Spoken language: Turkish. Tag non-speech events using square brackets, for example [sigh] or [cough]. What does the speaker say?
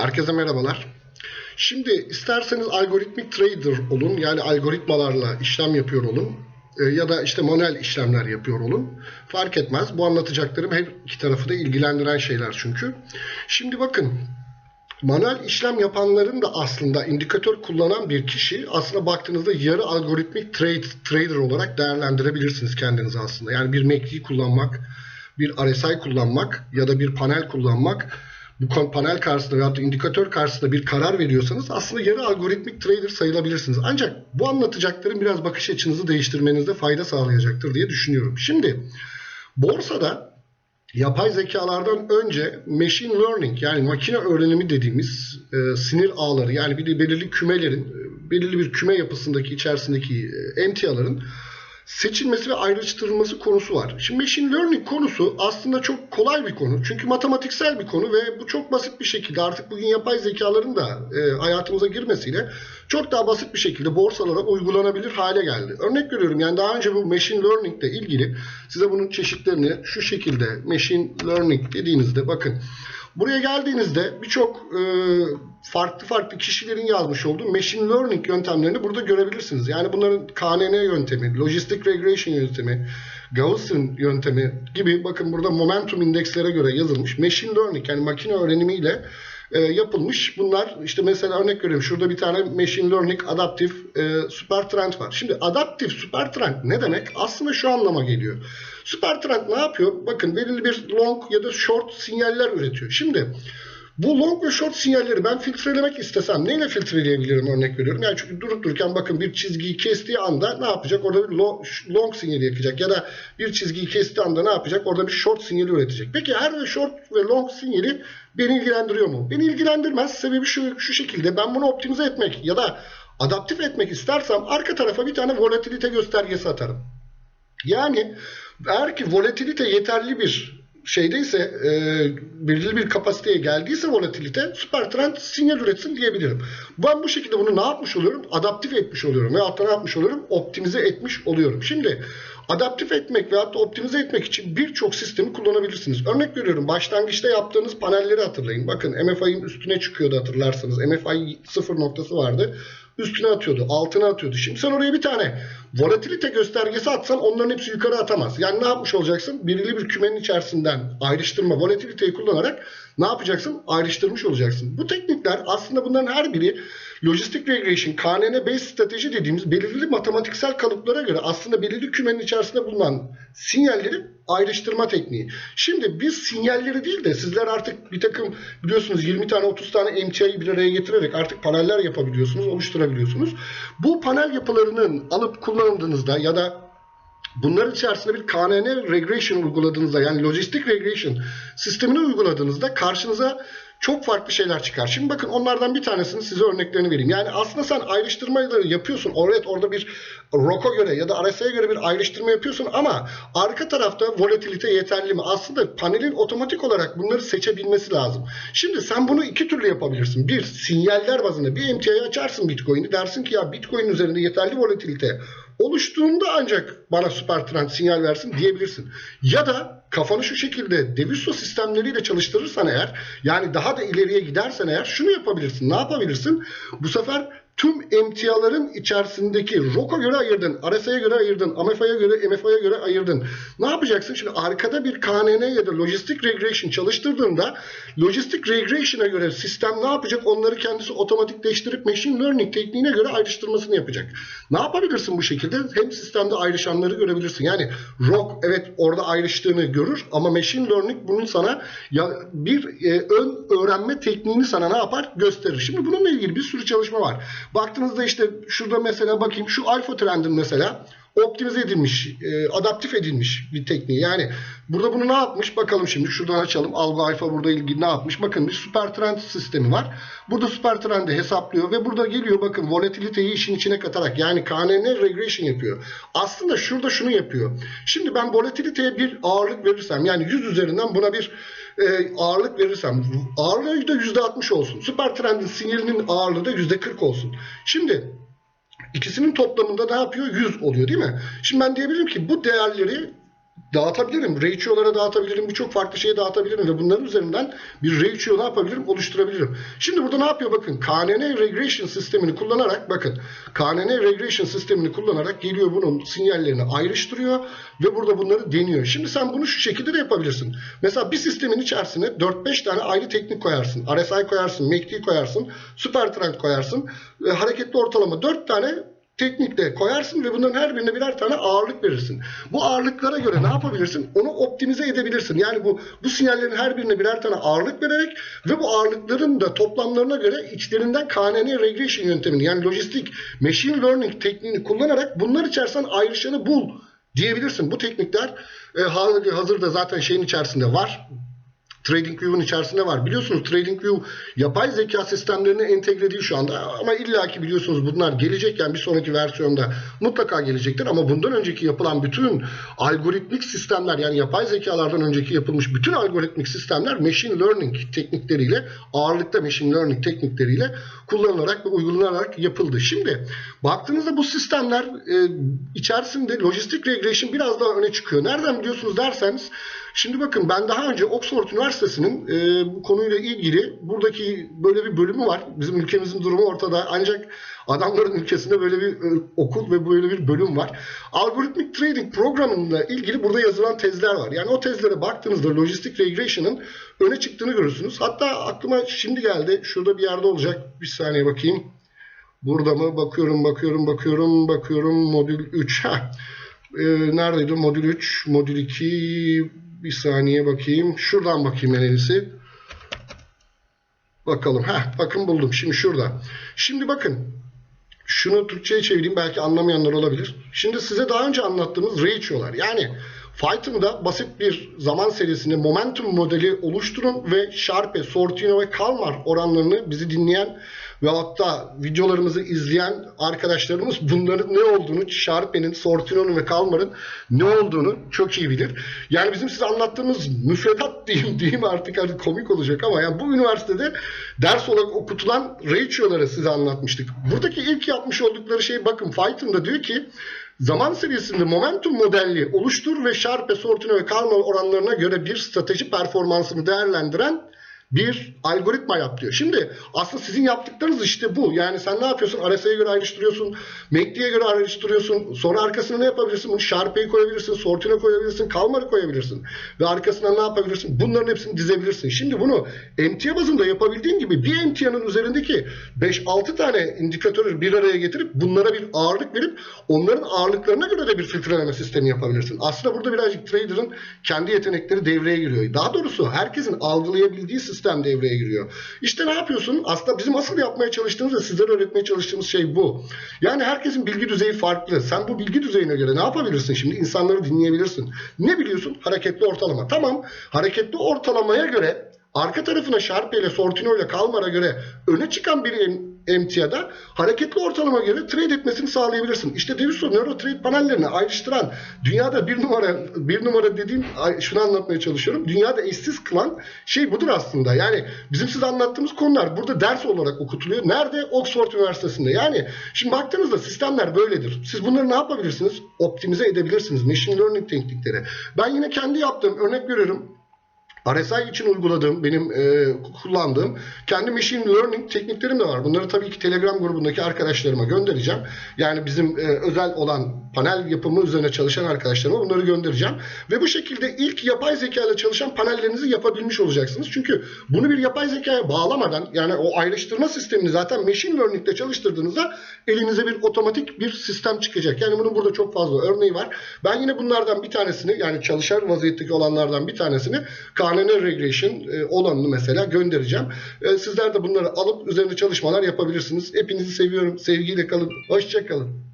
Herkese merhabalar. Şimdi isterseniz algoritmik trader olun, yani algoritmalarla işlem yapıyor olun e, ya da işte manuel işlemler yapıyor olun. Fark etmez. Bu anlatacaklarım her iki tarafı da ilgilendiren şeyler çünkü. Şimdi bakın manuel işlem yapanların da aslında indikatör kullanan bir kişi aslında baktığınızda yarı algoritmik trade, trader olarak değerlendirebilirsiniz kendinizi aslında. Yani bir MACD kullanmak, bir RSI kullanmak ya da bir panel kullanmak bu panel karşısında veyahut da indikatör karşısında bir karar veriyorsanız aslında yarı algoritmik trader sayılabilirsiniz. Ancak bu anlatacaklarım biraz bakış açınızı değiştirmenizde fayda sağlayacaktır diye düşünüyorum. Şimdi borsada yapay zekalardan önce machine learning yani makine öğrenimi dediğimiz e, sinir ağları yani bir de belirli kümelerin e, belirli bir küme yapısındaki içerisindeki e, emtiaların seçilmesi ve ayrıştırılması konusu var. Şimdi machine learning konusu aslında çok kolay bir konu. Çünkü matematiksel bir konu ve bu çok basit bir şekilde artık bugün yapay zekaların da e, hayatımıza girmesiyle çok daha basit bir şekilde borsalara uygulanabilir hale geldi. Örnek veriyorum yani daha önce bu machine learning ile ilgili size bunun çeşitlerini şu şekilde machine learning dediğinizde bakın Buraya geldiğinizde birçok e, farklı farklı kişilerin yazmış olduğu machine learning yöntemlerini burada görebilirsiniz. Yani bunların KNN yöntemi, logistic regression yöntemi, Gaussian yöntemi gibi bakın burada momentum indekslere göre yazılmış machine learning yani makine öğrenimiyle e, yapılmış. Bunlar işte mesela örnek veriyorum şurada bir tane machine learning adaptif e, super trend var. Şimdi adaptif super trend ne demek? Aslında şu anlama geliyor. Super trend ne yapıyor? Bakın belirli bir long ya da short sinyaller üretiyor. Şimdi bu long ve short sinyalleri ben filtrelemek istesem neyle filtreleyebilirim örnek veriyorum. Yani çünkü durup dururken bakın bir çizgiyi kestiği anda ne yapacak? Orada bir long, sinyali yakacak ya da bir çizgiyi kestiği anda ne yapacak? Orada bir short sinyali üretecek. Peki her short ve long sinyali beni ilgilendiriyor mu? Beni ilgilendirmez. Sebebi şu, şu şekilde ben bunu optimize etmek ya da adaptif etmek istersem arka tarafa bir tane volatilite göstergesi atarım. Yani eğer ki volatilite yeterli bir şeydeyse e, belirli bir kapasiteye geldiyse volatilite süper trend sinyal üretsin diyebilirim. Ben bu şekilde bunu ne yapmış oluyorum? Adaptif etmiş oluyorum. Veyahut da ne yapmış oluyorum? Optimize etmiş oluyorum. Şimdi adaptif etmek veyahut da optimize etmek için birçok sistemi kullanabilirsiniz. Örnek veriyorum başlangıçta yaptığınız panelleri hatırlayın. Bakın MFI'nin üstüne çıkıyordu hatırlarsanız. MFI sıfır noktası vardı üstüne atıyordu, altına atıyordu. Şimdi sen oraya bir tane volatilite göstergesi atsan onların hepsi yukarı atamaz. Yani ne yapmış olacaksın? Belirli bir kümenin içerisinden ayrıştırma, volatiliteyi kullanarak ne yapacaksın? Ayrıştırmış olacaksın. Bu teknikler aslında bunların her biri Logistic Regression, KNN Based strateji dediğimiz belirli matematiksel kalıplara göre aslında belirli kümenin içerisinde bulunan sinyalleri ayrıştırma tekniği. Şimdi biz sinyalleri değil de sizler artık bir takım biliyorsunuz 20 tane 30 tane MTI'yi bir araya getirerek artık paneller yapabiliyorsunuz, oluşturabiliyorsunuz. Bu panel yapılarının alıp kullandığınızda ya da Bunların içerisinde bir KNN regression uyguladığınızda yani logistic regression sistemini uyguladığınızda karşınıza çok farklı şeyler çıkar. Şimdi bakın onlardan bir tanesini size örneklerini vereyim. Yani aslında sen ayrıştırmaları yapıyorsun. Evet orada bir ROC'a göre ya da RSI'ye göre bir ayrıştırma yapıyorsun ama arka tarafta volatilite yeterli mi? Aslında panelin otomatik olarak bunları seçebilmesi lazım. Şimdi sen bunu iki türlü yapabilirsin. Bir, sinyaller bazında bir MTI'yi açarsın Bitcoin'i. Dersin ki ya Bitcoin üzerinde yeterli volatilite oluştuğunda ancak bana süper sinyal versin diyebilirsin. Ya da kafanı şu şekilde Deviso sistemleriyle çalıştırırsan eğer yani daha da ileriye gidersen eğer şunu yapabilirsin. Ne yapabilirsin? Bu sefer tüm emtiaların içerisindeki ROC'a göre ayırdın, RSI'ye göre ayırdın, MFI'ye göre, MFI'ye göre ayırdın. Ne yapacaksın? Şimdi arkada bir KNN ya da Logistic Regression çalıştırdığında Logistic Regression'a göre sistem ne yapacak? Onları kendisi otomatikleştirip Machine Learning tekniğine göre ayrıştırmasını yapacak. Ne yapabilirsin bu şekilde? Hem sistemde ayrışanları görebilirsin. Yani ROC evet orada ayrıştığını görür ama Machine Learning bunun sana ya bir e, ön öğrenme tekniğini sana ne yapar? Gösterir. Şimdi bununla ilgili bir sürü çalışma var. Baktığınızda işte şurada mesela bakayım şu alfa trendin mesela optimize edilmiş, e, adaptif edilmiş bir tekniği. Yani burada bunu ne yapmış? Bakalım şimdi şuradan açalım. Alfa alfa burada ilgili ne yapmış? Bakın bir süper trend sistemi var. Burada süper trendi hesaplıyor ve burada geliyor bakın volatiliteyi işin içine katarak yani KNN regression yapıyor. Aslında şurada şunu yapıyor. Şimdi ben volatiliteye bir ağırlık verirsem yani 100 üzerinden buna bir e, ağırlık verirsem ağırlığı da %60 olsun. Süper trendin sinyalinin ağırlığı da %40 olsun. Şimdi İkisinin toplamında ne yapıyor? 100 oluyor değil mi? Şimdi ben diyebilirim ki bu değerleri dağıtabilirim. Ratio'lara dağıtabilirim. Birçok farklı şeye dağıtabilirim ve bunların üzerinden bir ratio ne yapabilirim? Oluşturabilirim. Şimdi burada ne yapıyor? Bakın KNN regression sistemini kullanarak bakın KNN regression sistemini kullanarak geliyor bunun sinyallerini ayrıştırıyor ve burada bunları deniyor. Şimdi sen bunu şu şekilde de yapabilirsin. Mesela bir sistemin içerisine 4-5 tane ayrı teknik koyarsın. RSI koyarsın, MACD koyarsın, Supertrend koyarsın. E, hareketli ortalama 4 tane teknikle koyarsın ve bunların her birine birer tane ağırlık verirsin. Bu ağırlıklara göre ne yapabilirsin? Onu optimize edebilirsin. Yani bu bu sinyallerin her birine birer tane ağırlık vererek ve bu ağırlıkların da toplamlarına göre içlerinden KNN regression yöntemini yani lojistik machine learning tekniğini kullanarak bunlar içerisinden ayrışanı bul diyebilirsin. Bu teknikler e, hazırda zaten şeyin içerisinde var. TradingView'un içerisinde var. Biliyorsunuz TradingView yapay zeka sistemlerine entegre değil şu anda ama illaki biliyorsunuz bunlar gelecek yani bir sonraki versiyonda mutlaka gelecektir ama bundan önceki yapılan bütün algoritmik sistemler yani yapay zekalardan önceki yapılmış bütün algoritmik sistemler machine learning teknikleriyle ağırlıkta machine learning teknikleriyle kullanılarak ve uygulanarak yapıldı. Şimdi baktığınızda bu sistemler e, içerisinde lojistik regression biraz daha öne çıkıyor. Nereden biliyorsunuz derseniz Şimdi bakın ben daha önce Oxford Üniversitesi'nin e, bu konuyla ilgili buradaki böyle bir bölümü var. Bizim ülkemizin durumu ortada. Ancak adamların ülkesinde böyle bir e, okul ve böyle bir bölüm var. Algoritmik Trading programıyla ilgili burada yazılan tezler var. Yani o tezlere baktığınızda Logistic Regression'ın öne çıktığını görürsünüz. Hatta aklıma şimdi geldi. Şurada bir yerde olacak. Bir saniye bakayım. Burada mı? Bakıyorum, bakıyorum, bakıyorum, bakıyorum. Modül 3. Heh. Ee, neredeydi? Modül 3, modül 2, bir saniye bakayım. Şuradan bakayım en iyisi. Bakalım. Heh, bakın buldum. Şimdi şurada. Şimdi bakın. Şunu Türkçe'ye çevireyim. Belki anlamayanlar olabilir. Şimdi size daha önce anlattığımız ratio'lar. Yani Python'da basit bir zaman serisinde momentum modeli oluşturun ve Sharpe, Sortino ve Kalmar oranlarını bizi dinleyen ve hatta videolarımızı izleyen arkadaşlarımız bunların ne olduğunu, Sharpe'nin, Sortino'nun ve Kalmar'ın ne olduğunu çok iyi bilir. Yani bizim size anlattığımız müfredat [laughs] diyeyim, diyeyim artık hani komik olacak ama yani bu üniversitede ders olarak okutulan ratio'ları size anlatmıştık. Buradaki ilk yapmış oldukları şey bakın Python'da diyor ki Zaman seviyesinde momentum modelli oluştur ve Sharpe, Sortino ve Kalman oranlarına göre bir strateji performansını değerlendiren bir algoritma yap diyor. Şimdi aslında sizin yaptıklarınız işte bu. Yani sen ne yapıyorsun? RSI'ye göre ayrıştırıyorsun. MACD'ye göre ayrıştırıyorsun. Sonra arkasına ne yapabilirsin? Bunu Sharpe'yi koyabilirsin. Sortino koyabilirsin. Kalmar'ı koyabilirsin. Ve arkasına ne yapabilirsin? Bunların hepsini dizebilirsin. Şimdi bunu emtia bazında yapabildiğin gibi bir emtianın üzerindeki 5-6 tane indikatörü bir araya getirip bunlara bir ağırlık verip onların ağırlıklarına göre de bir filtreleme sistemi yapabilirsin. Aslında burada birazcık trader'ın kendi yetenekleri devreye giriyor. Daha doğrusu herkesin algılayabildiği sistem sistem devreye giriyor. İşte ne yapıyorsun? Aslında bizim asıl yapmaya çalıştığımız ve sizlere öğretmeye çalıştığımız şey bu. Yani herkesin bilgi düzeyi farklı. Sen bu bilgi düzeyine göre ne yapabilirsin şimdi? İnsanları dinleyebilirsin. Ne biliyorsun? Hareketli ortalama. Tamam. Hareketli ortalamaya göre arka tarafına Sharpe ile Sortino ile Kalmar'a göre öne çıkan bir emtiada hareketli ortalama göre trade etmesini sağlayabilirsin. İşte Deviso Neuro Trade panellerini ayrıştıran dünyada bir numara bir numara dediğim şunu anlatmaya çalışıyorum. Dünyada eşsiz kılan şey budur aslında. Yani bizim size anlattığımız konular burada ders olarak okutuluyor. Nerede? Oxford Üniversitesi'nde. Yani şimdi baktığınızda sistemler böyledir. Siz bunları ne yapabilirsiniz? Optimize edebilirsiniz. Machine learning teknikleri. Ben yine kendi yaptığım örnek veriyorum. RSI için uyguladığım, benim e, kullandığım kendi machine learning tekniklerim de var. Bunları tabii ki Telegram grubundaki arkadaşlarıma göndereceğim. Yani bizim e, özel olan panel yapımı üzerine çalışan arkadaşlarıma bunları göndereceğim. Ve bu şekilde ilk yapay zeka ile çalışan panellerinizi yapabilmiş olacaksınız. Çünkü bunu bir yapay zekaya bağlamadan yani o ayrıştırma sistemini zaten machine learning ile çalıştırdığınızda elinize bir otomatik bir sistem çıkacak. Yani bunun burada çok fazla örneği var. Ben yine bunlardan bir tanesini yani çalışan vaziyetteki olanlardan bir tanesini KNN regression e, olanını mesela göndereceğim. E, sizler de bunları alıp üzerinde çalışmalar yapabilirsiniz. Hepinizi seviyorum. Sevgiyle kalın. Hoşçakalın.